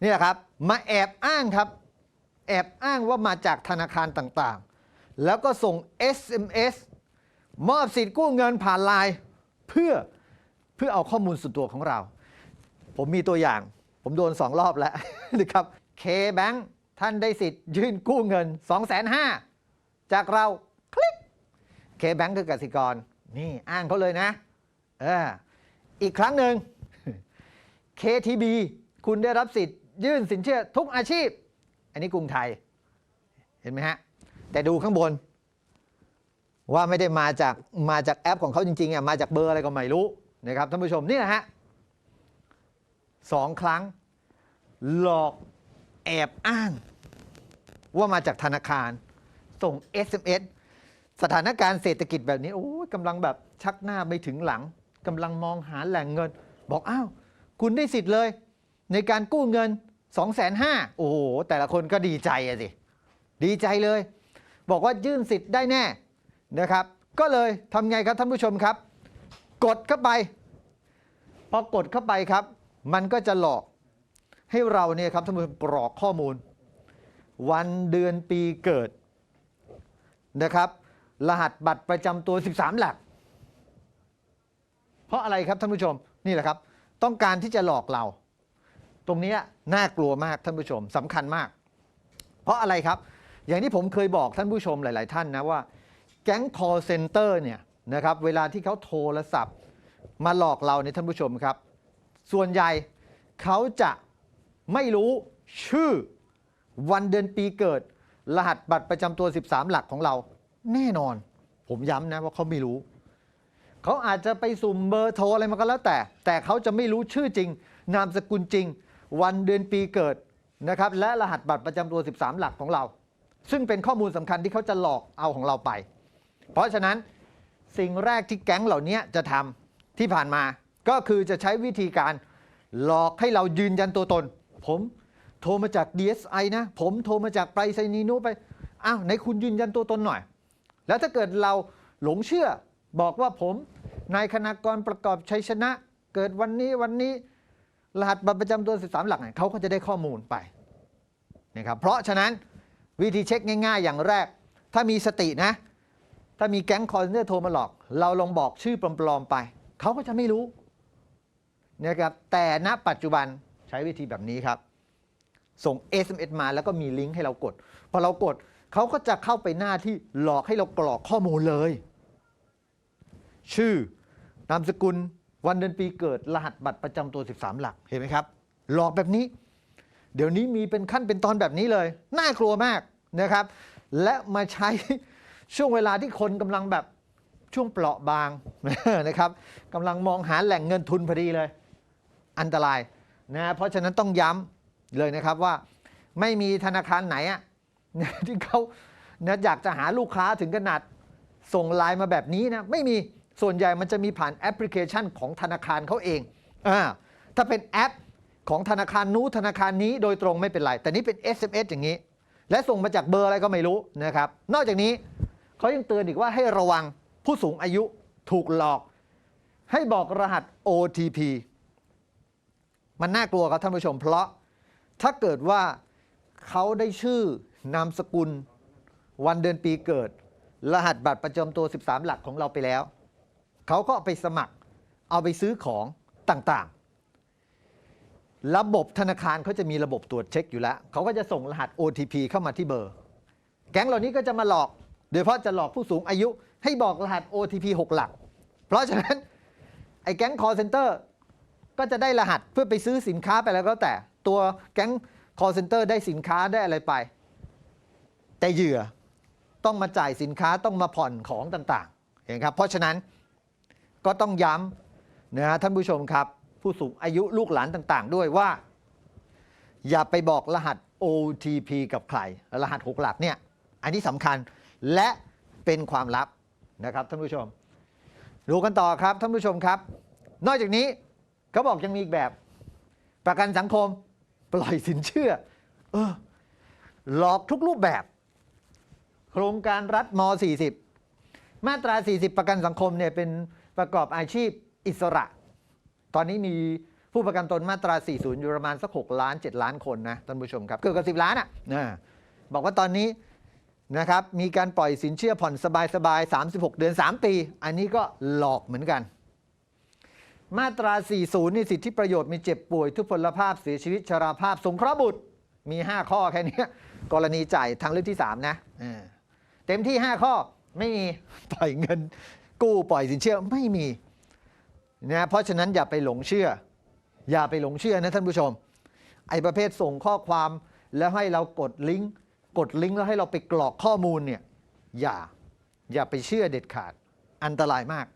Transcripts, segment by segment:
นี่แหละครับมาแอบอ้างครับ แอบอ้างว่ามาจากธนาคารต่างๆ แล้วก็ส่ง SMS มอบสิทธิ์กู้เงินผ่านไลน์เพื่อเพื่อเอาข้อมูลส่วนตัวของเรา ผมมีตัวอย่าง ผมโดนสองรอบแล้วนะครับ K-Bank ท่านได้สิทธิ์ยื่นกู้เงิน 2 5 0 0 0จากเราคลิก K-Bank คือกสิกร นี่อ้างเขาเลยนะเอออีกครั้งหนึ่ง KTB คุณได้รับสิทธิ์ยื่นสินเชื่อทุกอาชีพ อันนี้กรุงไทย เห็นไหมฮะ แต่ดูข้างบน ว่าไม่ได้มาจากมาจากแอปของเขาจริงๆอะมาจากเบอร์อะไรก็ไม่รู้นะครับท่านผู้ชมนี่แหละฮะสองครั้ง หลอกแอบอ้าง ว่ามาจากธนาคาร ส่ง SMS สถานการณ์เศรษฐกิจแบบนี้โอ้ยกำลังแบบชักหน้าไม่ถึงหลังกำลังมองหาแหล่งเงิน บอกอ้าว คุณได้สิทธิ์เลย ในการกู้เงิน 2 5 0 0 0โอ้โห แต่ละคนก็ดีใจอะสิ ดีใจเลย บอกว่ายื่นสิทธิ์ได้แน่นะครับ ก็เลยทำไงครับท่านผู้ชมครับ กดเข้าไป พอกดเข้าไปครับ มันก็จะหลอกให้เราเนี่ยครับท่านผู้ชมกรอกข้อมูล วันเดือนปีเกิดนะครับ รหัสบัตรประจำตัว 13 หลัก เพราะอะไรครับท่านผู้ชมนี่แหละครับ ต้องการที่จะหลอกเรา ตรงนี้น่ากลัวมากท่านผู้ชมสำคัญมาก เพราะอะไรครับ อย่างที่ผมเคยบอกท่านผู้ชมหลาย ๆ ท่านนะว่าแก๊ง call center เนี่ยนะครับเวลาที่เขาโทรศัพท์ มาหลอกเราเนี่ยท่านผู้ชมครับ ส่วนใหญ่เขาจะไม่รู้ชื่อวันเดือนปีเกิด รหัสบัตรประจำตัว 13 หลักของเรา แน่นอน ผมย้ำนะว่าเขาไม่รู้ เขาอาจจะไปสุ่มเบอร์โทรอะไรมาก็แล้วแต่ แต่เขาจะไม่รู้ชื่อจริง นามสกุลจริง วันเดือนปีเกิดนะครับและรหัสบัตรประจำตัว 13 หลักของเรา ซึ่งเป็นข้อมูลสำคัญที่เขาจะหลอกเอาของเราไป เพราะฉะนั้นสิ่งแรกที่แก๊งเหล่านี้จะทำที่ผ่านมา ก็คือจะใช้วิธีการหลอกให้เรายืนยันตัวตน ผมโทรมาจาก DSI นะ ผมโทรมาจากไปรษณีย์นู้นไปอ้าวไหนคุณยืนยันตัวตนหน่อย แล้วถ้าเกิดเราหลงเชื่อบอกว่าผมนายคณากรประกอบชัยชนะ เกิดวันนี้วันนี้ รหัสบัตรประจำตัว 13 หลักเนี่ยเขาก็จะได้ข้อมูลไปนะครับเพราะฉะนั้นวิธีเช็คง่าย ๆ อย่างแรก ถ้ามีสตินะ ถ้ามีแก๊งคอร์เนอร์โทรมาหลอก เราลองบอกชื่อปลอมๆไป เขาก็จะไม่รู้นะครับแต่ณปัจจุบันใช้วิธีแบบนี้ครับ ส่ง SMS มาแล้วก็มีลิงก์ให้เรากด พอเรากดเขาก็จะเข้าไปหน้าที่หลอกให้เรากรอกข้อมูลเลย ชื่อนามสกุล วันเดือนปีเกิดรหัสบัตรประจำตัว 13 หลักเห็นไหมครับ หลอกแบบนี้ เดี๋ยวนี้มีเป็นขั้นเป็นตอนแบบนี้เลย น่ากลัวมากนะครับ และมาใช้ช่วงเวลาที่คนกำลังแบบช่วงเปราะบางนะครับกำลังมองหาแหล่งเงินทุนพอดีเลย อันตรายนะเพราะฉะนั้นต้องย้ำเลยนะครับว่าไม่มีธนาคารไหนอะที่เขานะอยากจะหาลูกค้าถึงขนาดส่งไลน์มาแบบนี้นะไม่มี ส่วนใหญ่มันจะมีผ่านแอปพลิเคชันของธนาคารเขาเองอาถ้าเป็นแอปของธนาคารนู้นธนาคารนี้โดยตรงไม่เป็นไร แต่นี้เป็น SMS อย่างนี้ และส่งมาจากเบอร์อะไรก็ไม่รู้นะครับ นอกจากนี้เขายังเตือนอีกว่าให้ระวังผู้สูงอายุถูกหลอก ให้บอกรหัส OTP มันน่ากลัวครับท่านผู้ชม เพราะถ้าเกิดว่าเขาได้ชื่อนามสกุล วันเดือนปีเกิด รหัสบัตรประจำตัว 13 หลักของเราไปแล้ว เขาก็เอาไปสมัคร เอาไปซื้อของต่างๆ ระบบธนาคารเขาจะมีระบบตรวจเช็คอยู่แล้ว เขาก็จะส่งรหัส OTP เข้ามาที่เบอร์ แก๊งเหล่านี้ก็จะมาหลอก โดยเฉพาะจะหลอกผู้สูงอายุให้บอกรหัส OTP 6 หลัก เพราะฉะนั้นไอ้แก๊ง call center ก็จะได้รหัสเพื่อไปซื้อสินค้าไปแล้วก็แต่ตัวแก๊ง call center ได้สินค้าได้อะไรไป แต่เหยื่อต้องมาจ่ายสินค้าต้องมาผ่อนของต่างๆเห็นครับเพราะฉะนั้น ก็ต้องย้ำนะฮะท่านผู้ชมครับ ผู้สูงอายุลูกหลานต่างๆ ด้วยว่า อย่าไปบอกรหัส OTP กับใคร รหัส6หลักเนี่ยอันนี้สำคัญและเป็นความลับนะครับท่านผู้ชมดูกันต่อครับท่านผู้ชมครับ นอกจากนี้เขาบอกยังมีอีกแบบ ประกันสังคมปล่อยสินเชื่อเออหลอกทุกรูปแบบ โครงการรัฐม 40 มาตรา 40 ประกันสังคมเนี่ยเป็น ประกอบอาชีพอิสระ ตอนนี้มีผู้ประกันตนมาตรา 40 อยู่ประมาณสัก 6 ล้าน 7 ล้านคนนะท่านผู้ชมครับ เกือบกับ 10 ล้านอะนะบอกว่าตอนนี้นะครับมีการปล่อยสินเชื่อผ่อนสบายๆ36 เดือน 3 ปี อันนี้ก็หลอกเหมือนกัน มาตรา 40 นี่สิทธิประโยชน์มีเจ็บป่วย ทุพพลภาพเสียชีวิตชราภาพ สงเคราะห์บุตรมี 5 ข้อแค่เนี้ยกรณีจ่ายทางเลือกที่ 3 นะอ่าเต็มที่ 5 ข้อไม่มีปล่อยเงิน กู้ปล่อยสินเชื่อไม่มีนะเพราะฉะนั้นอย่าไปหลงเชื่อ อย่าไปหลงเชื่อนะท่านผู้ชม ไอ้ประเภทส่งข้อความแล้วให้เรากดลิงก์กดลิงก์แล้วให้เราไปกรอกข้อมูลเนี่ยอย่าอย่าไปเชื่อเด็ดขาดอันตรายมาก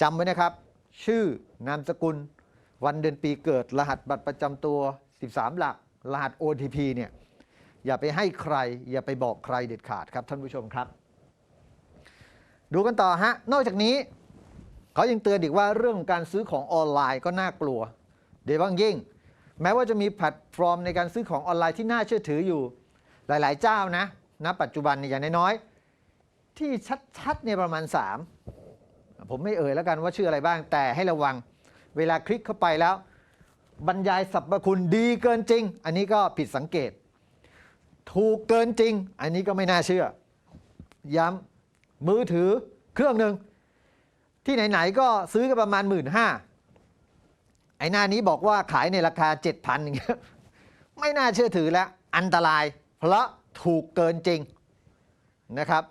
จำไว้นะครับ ชื่อนามสกุล วันเดือนปีเกิด รหัสบัตรประจำตัว 13 หลัก รหัส OTP เนี่ยอย่าไปให้ใคร อย่าไปบอกใครเด็ดขาดครับท่านผู้ชมครับ ดูกันต่อฮะ นอกจากนี้ เขายังเตือนอีกว่าเรื่องการซื้อของออนไลน์ก็น่ากลัว เดี๋ยวบางยิ่ง แม้ว่าจะมีแพลตฟอร์มในการซื้อของออนไลน์ที่น่าเชื่อถืออยู่ หลายๆ เจ้านะณปัจจุบันเนี่ยอย่างน้อยๆที่ชัดๆเนี่ยประมาณ 3 ผมไม่เอ่ยแล้วกันว่าชื่ออะไรบ้างแต่ให้ระวัง เวลาคลิกเข้าไปแล้ว บรรยายสรรพคุณดีเกินจริง อันนี้ก็ผิดสังเกต ถูกเกินจริง อันนี้ก็ไม่น่าเชื่อ ย้ำ มือถือเครื่องหนึ่งที่ไหนๆก็ซื้อกันประมาณ1 5ื่นห้าไอ้หน้านี้บอกว่าขายในราคา7,000อย่างเงี้ยไม่น่าเชื่อถือแล้ว อันตราย เพราะถูกเกินจริงนะครับ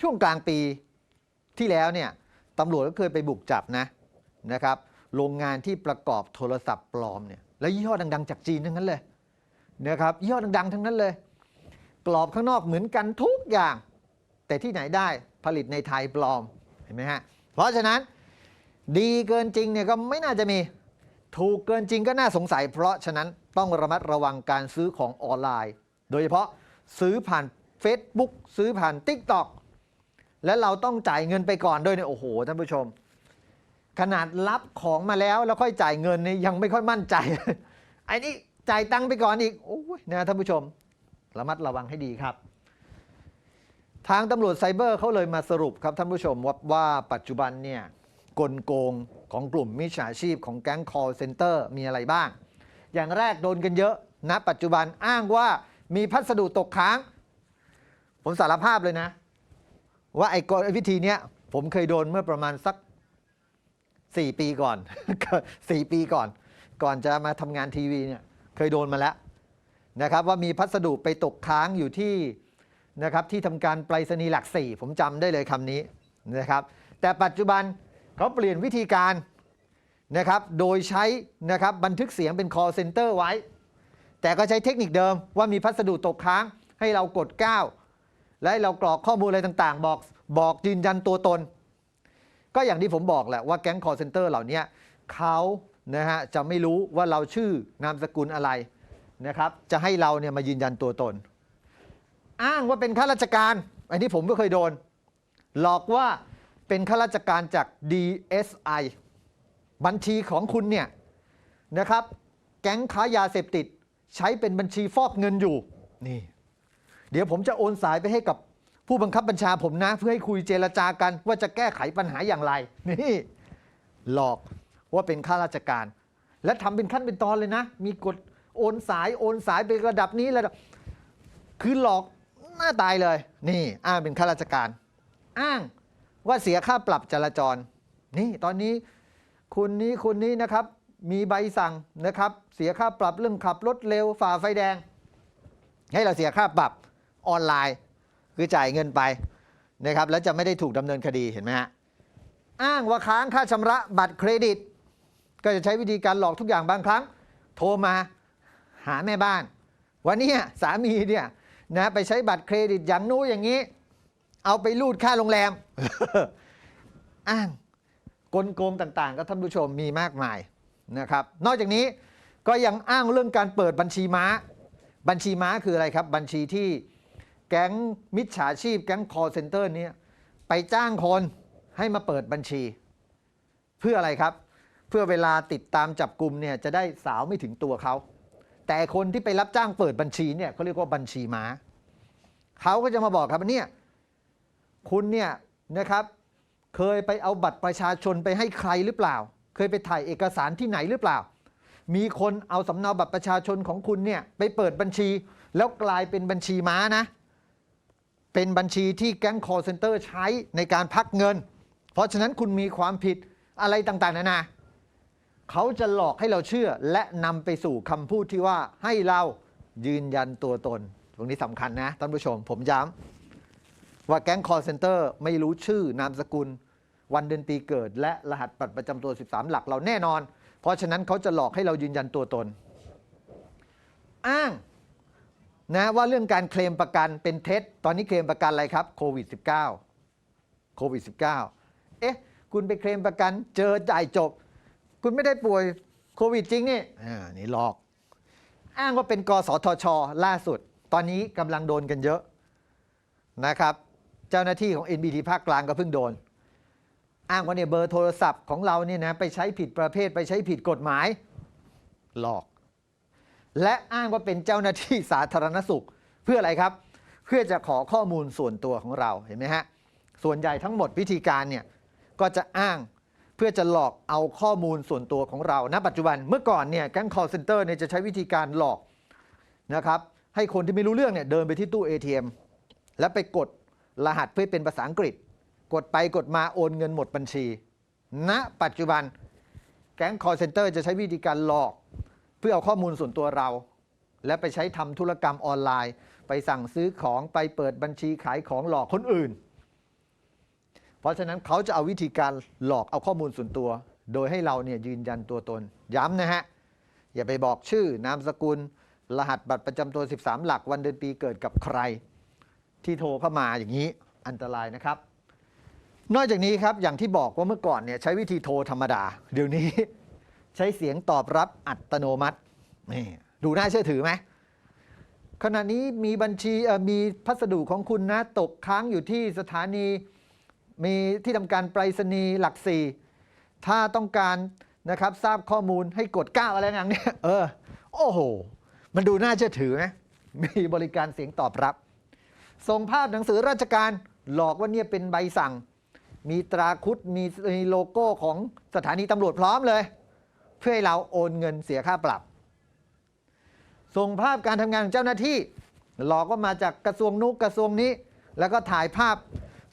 ช่วงกลางปีที่แล้วเนี่ยตำรวจก็เคยไปบุกจับนะนะครับโรงงานที่ประกอบโทรศัพท์ปลอมเนี่ยแล้วยี่ห้อดังๆ จากจีนทั้งนั้นเลยนะครับยี่ห้อดังๆ ทั้งนั้นเลย กรอบข้างนอกเหมือนกันทุกอย่าง แต่ที่ไหนได้ผลิตในไทยปลอมเห็นไหมฮะเพราะฉะนั้นดีเกินจริงเนี่ยก็ไม่น่าจะมีถูกเกินจริงก็น่าสงสัย เพราะฉะนั้นต้องระมัดระวังการซื้อของออนไลน์ โดยเฉพาะซื้อผ่าน Facebook ซื้อผ่าน TikTok และเราต้องจ่ายเงินไปก่อนด้วยเนี่ยโอ้โหท่านผู้ชม ขนาดรับของมาแล้วแล้วค่อยจ่ายเงินเนี่ยังไม่ค่อยมั่นใจไอ้นี่จ่ายตังค์ไปก่อนอีกโอ้ยนะท่านผู้ชม ระมัดระวังให้ดีครับ ทางตำรวจไซเบอร์เขาเลยมาสรุปครับท่านผู้ชมว่าวาปัจจุบันเนี่ยกลโกงของกลุ่มมิจฉาชีพของแก๊ง call center มีอะไรบ้าง อย่างแรกโดนกันเยอะณปัจจุบันอ้างว่ามีพัสดุตกค้าง ผมสารภาพเลยนะ ว่าไอ้กลวิธีเนี้ยผมเคยโดนเมื่อประมาณสัก 4 ปีก่อน 4 ปีก่อน ก่อนจะมาทำงานทีวีเนี่ยเคยโดนมาแล้วนะครับว่ามีพัสดุไปตกค้างอยู่ที่ นะครับที่ทำการไปรษณีย์หลักสี่ผมจำได้เลยคำนี้นะครับ แต่ปัจจุบันเขาเปลี่ยนวิธีการนะครับโดยใช้นะครับบันทึกเสียงเป็น call center ไว้ แต่ก็ใช้เทคนิคเดิมว่ามีพัสดุตกค้างให้เรากด 9 และให้เรากรอกข้อมูลอะไรต่างๆ บอกบอกยืนยันตัวตน ก็อย่างที่ผมบอกแหละว่าแก๊ง call center เหล่านี้เขานะฮะจะไม่รู้ว่าเราชื่อนามสกุลอะไรนะครับจะให้เราเนี่ยมายืนยันตัวตน อ้างว่าเป็นข้าราชการ อันนี้ผมก็เคยโดน หลอกว่าเป็นข้าราชการจาก DSI บัญชีของคุณเนี่ยนะครับ แก๊งค้ายาเสพติดใช้เป็นบัญชีฟอกเงินอยู่นี่เดี๋ยวผมจะโอนสายไปให้กับผู้บังคับบัญชาผมนะ เพื่อให้คุยเจรจากัน ว่าจะแก้ไขปัญหาอย่างไร นี่ หลอกว่าเป็นข้าราชการ และทำเป็นขั้นเป็นตอนเลยนะ มีกฎโอนสายโอนสายไประดับนี้ระดับคือหลอก หน้าตายเลย นี่อ้างเป็นข้าราชการ อ้างว่าเสียค่าปรับจราจร นี่ตอนนี้คุณนี้คุณนี้นะครับ มีใบสั่งนะครับ เสียค่าปรับเรื่องขับรถเร็วฝ่าไฟแดง ให้เราเสียค่าปรับออนไลน์ คือจ่ายเงินไปนะครับ แล้วจะไม่ได้ถูกดำเนินคดีเห็นไหมฮะอ้างว่าค้างค่าชำระบัตรเครดิต ก็จะใช้วิธีการหลอกทุกอย่างบางครั้ง โทรมาหาแม่บ้านวันนี้สามีเนี่ย นะไปใช้บัตรเครดิตอย่างนู้อย่างนี้ เอาไปรูดค่าโรงแรม อ้างกลโกงต่างๆ ก็ท่านผู้ชมมีมากมายนะครับ นอกจากนี้ก็ยังอ้างเรื่องการเปิดบัญชีม้า บัญชีม้าคืออะไรครับ บัญชีที่แก๊งมิจฉาชีพ แก๊ง call center เนี้ไปจ้างคนให้มาเปิดบัญชี เพื่ออะไรครับ เพื่อเวลาติดตามจับกลุ่มเนี่ยจะได้สาวไม่ถึงตัวเขา แต่คนที่ไปรับจ้างเปิดบัญชีเนี่ยเขาเรียกว่าบัญชีม้าเขาก็จะมาบอกครับว่าเนี่ยคุณเนี่ยนะครับ เคยไปเอาบัตรประชาชนไปให้ใครหรือเปล่า เคยไปถ่ายเอกสารที่ไหนหรือเปล่า มีคนเอาสำเนาบัตรประชาชนของคุณเนี่ยไปเปิดบัญชี แล้วกลายเป็นบัญชีม้านะ เป็นบัญชีที่แก๊ง call center ใช้ในการพักเงิน เพราะฉะนั้นคุณมีความผิดอะไรต่างๆนานา เขาจะหลอกให้เราเชื่อ และนำไปสู่คำพูดที่ว่าให้เรายืนยันตัวตน ตรงนี้สำคัญนะท่านผู้ชม ผมย้ำว่าแก๊ง call center ไม่รู้ชื่อนามสกุล วันเดือนปีเกิด และรหัสบัตรประจำตัว 13 หลักเราแน่นอน เพราะฉะนั้นเขาจะหลอกให้เรายืนยันตัวตน อ้างนะว่าเรื่องการเคลมประกันเป็นเท็จ ตอนนี้เคลมประกันอะไรครับโควิด -19 โควิด -19 เอ๊ะ คุณไปเคลมประกันเจอจ่ายจบ คุณไม่ได้ป่วยโควิดจริงนี่อ่านี่หลอก อ้างว่าเป็นกสทช ล่าสุด ตอนนี้กำลังโดนกันเยอะนะครับ เจ้าหน้าที่ของ NBT ภาคกลางก็เพิ่งโดน อ้างว่าเนี่ยเบอร์โทรศัพท์ของเราเนี่ยนะไปใช้ผิดประเภทไปใช้ผิดกฎหมาย หลอก และอ้างว่าเป็นเจ้าหน้าที่สาธารณสุขเพื่ออะไรครับ เพื่อจะขอข้อมูลส่วนตัวของเราเห็นไหมฮะส่วนใหญ่ทั้งหมดวิธีการเนี่ยก็จะอ้าง เพื่อจะหลอกเอาข้อมูลส่วนตัวของเราณปัจจุบันเมื่อก่อนเนี่ยแก๊ง call center เนี่ยจะใช้วิธีการหลอกนะครับให้คนที่ไม่รู้เรื่องเนี่ยเดินไปที่ตู้ ATM แล้วไปกดรหัสเพื่อเป็นภาษาอังกฤษ กดไปกดมาโอนเงินหมดบัญชี ณ ปัจจุบันแก๊ง call center จะใช้วิธีการหลอก เพื่อเอาข้อมูลส่วนตัวเรา และไปใช้ทำธุรกรรมออนไลน์ ไปสั่งซื้อของไปเปิดบัญชีขายของหลอกคนอื่น เพราะฉะนั้นเขาจะเอาวิธีการหลอกเอาข้อมูลส่วนตัว โดยให้เราเนี่ยยืนยันตัวตน ย้ำนะฮะ อย่าไปบอกชื่อนามสกุล รหัสบัตรประจำตัว 13 หลักวันเดือนปีเกิดกับใคร ที่โทรเข้ามาอย่างนี้อันตรายนะครับ นอกจากนี้ครับอย่างที่บอกว่าเมื่อก่อนเนี่ยใช้วิธีโทรธรรมดา เดี๋ยวนี้ ใช้เสียงตอบรับอัตโนมัตินี่ดูน่าเชื่อถือไหมขณะนี้มีบัญชีมีพัสดุของคุณนะตกค้างอยู่ที่สถานี มีที่ทำการไปรษณีย์หลักสี่ถ้าต้องการนะครับทราบข้อมูลให้กดก้าวอะไรอย่างเนี้ยเออ โอ้โห มันดูน่าเชื่อถือไหมมีบริการเสียงตอบรับ ส่งภาพหนังสือราชการหลอกว่าเนี่ยเป็นใบสั่ง มีตราคุดมีมีโลโก้ของสถานีตำรวจพร้อมเลย เพื่อให้เราโอนเงินเสียค่าปรับ ส่งภาพการทำงานของเจ้าหน้าที่ หลอกว่ามาจากกระทรวงนุกกระทรวงนี้ แล้วก็ถ่ายภาพ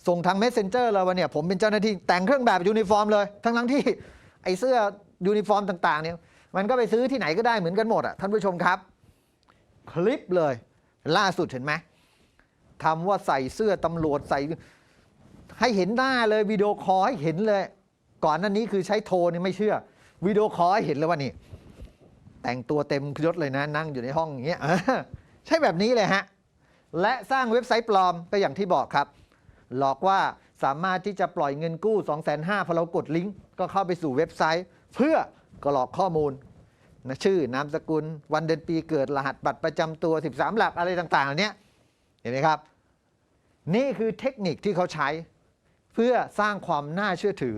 ส่งทาง messenger เลยว่าเนี่ยผมเป็นเจ้าหน้าที่แต่งเครื่องแบบยูนิฟอร์มเลย ทั้งทั้งที่ไอเสื้อยูนิฟอร์มต่าง ๆ เนี่ยมันก็ไปซื้อที่ไหนก็ได้เหมือนกันหมดอะท่านผู้ชมครับ คลิปเลย ล่าสุดเห็นไหมทำว่าใส่เสื้อตำรวจใส่ให้เห็นหน้าเลยวิดีโอคอลให้เห็นเลย ก่อนหนั้นนี้คือใช้โทรนี่ไม่เชื่อวิดีโอคอลให้เห็นเลยว่านี่ แต่งตัวเต็มยศเลยนะนั่งอยู่ในห้องอย่างเงี้ยใช่แบบนี้เลยฮะ และสร้างเว็บไซต์ปลอมก็อย่างที่บอกครับ หลอกว่าสามารถที่จะปล่อยเงินกู้2 5 0 0 0พอเรากดลิงก์ก็เข้าไปสู่เว็บไซต์ เพื่อกรอกข้อมูลนะชื่อนามสกุล วันเดือนปีเกิดรหัสบัตรประจำตัว 13 หลักอะไรต่างๆเหล่านี้เห็นไหมครับ นี่คือเทคนิคที่เขาใช้ เพื่อสร้างความน่าเชื่อถือ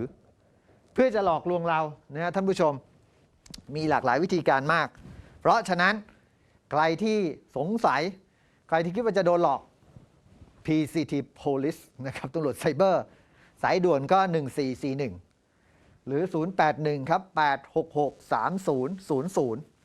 เพื่อจะหลอกลวงเรานะท่านผู้ชมมีหลากหลายวิธีการมาก เพราะฉะนั้นใครที่สงสัย ใครที่คิดว่าจะโดนหลอก PCT Police นะครับตำรวจไซเบอร์ สายด่วนก็ 1441 หรือ 081 ครับ 866 3000